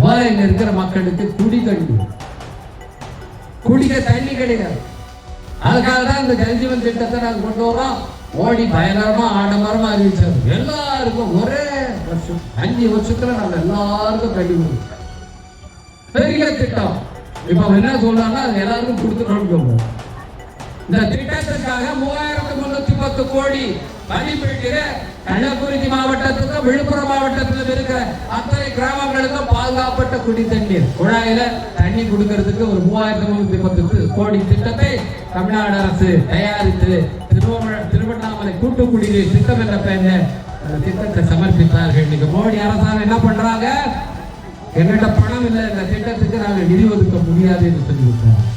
போதையில் இருக்கிற மக்களுக்கு குடி தண்ணி குடிக்க தண்ணி கிடையாது. அதுக்காக தான் இந்த ஜல்ஜீவன் திட்டத்தை நாங்கள் கொண்டு வரோம் ஓடி பயங்கரமா ஆடம்பரமா அறிவிச்சார். எல்லாருக்கும் ஒரே வருஷம் அஞ்சு வருஷத்துல நாங்க எல்லாருக்கும் தண்ணி பெரிய திட்டம். இப்ப என்ன சொல்றாங்கன்னா அது எல்லாருக்கும் கொடுத்துட்டோம் இந்த திட்டத்திற்காக மூவாயிரம் முன்னூத்தி பத்து கோடி மதிப்பீட்டில கள்ளக்குறிச்சி மாவட்டத்துக்கும் விழுப்புரம் மாவட்டத்திலும் இருக்கிற அத்தனை கிராமங்களுக்கும் பாதுகாப்பட்ட குடி தண்ணீர். குழாயில தண்ணி கொடுக்கறதுக்கு ஒரு மூவாயிரத்தி முன்னூத்தி பத்து கோடி திட்டத்தை தமிழ்நாடு அரசு தயாரித்து திருவண்ண- திருவண்ணாமலை கூட்டு குடிநீர் திட்டம் என்ற பெயரில் திட்டத்தை சமர்ப்பித்தார்கள். இன்னைக்கு மோடி அரசாங்கம் என்ன பண்றாங்க? எங்கிட்ட பணம் இல்லை இந்த திட்டத்துக்கு நாங்கள் நிதி ஒதுக்க முடியாது என்று சொல்லிவிட்டார்.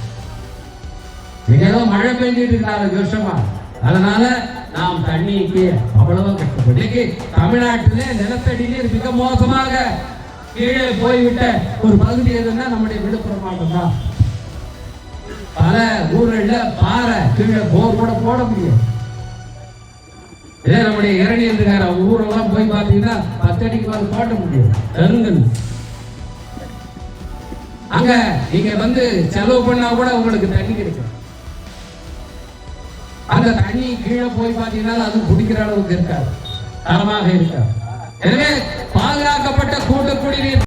ஏதோ மழை பெய்ஞ்சிட்டு இருக்கு நாலு வருஷமா அதனால நாம் அவ்வளவு கஷ்டப்படும் இன்னைக்கு தமிழ்நாட்டிலே நிலத்தடி நீர் மிக மோசமாக கீழே போய்விட்ட ஒரு பகுதி எதுன்னா நம்முடைய விழுப்புரம் மாவட்டம் தான். பல ஊர்கள்ல பாறை கீழே போர் கூட போட முடியும் இதே நம்முடைய இரணி இருக்காரு அவங்க ஊரெல்லாம் போய் பார்த்தீங்கன்னா பத்து அடிக்கு மேல போட்ட முடியும் கருங்கல் அங்க நீங்க வந்து செலவு பண்ணா கூட உங்களுக்கு தண்ணி கிடைக்கும் அந்த தண்ணி கீழே போய் பார்த்தீங்கன்னா அது குடிக்கிற அளவுக்கு இருக்காது. தரமாக இருக்காது. எனவே பாதுகாக்கப்பட்ட கூட்டு குடிநீர்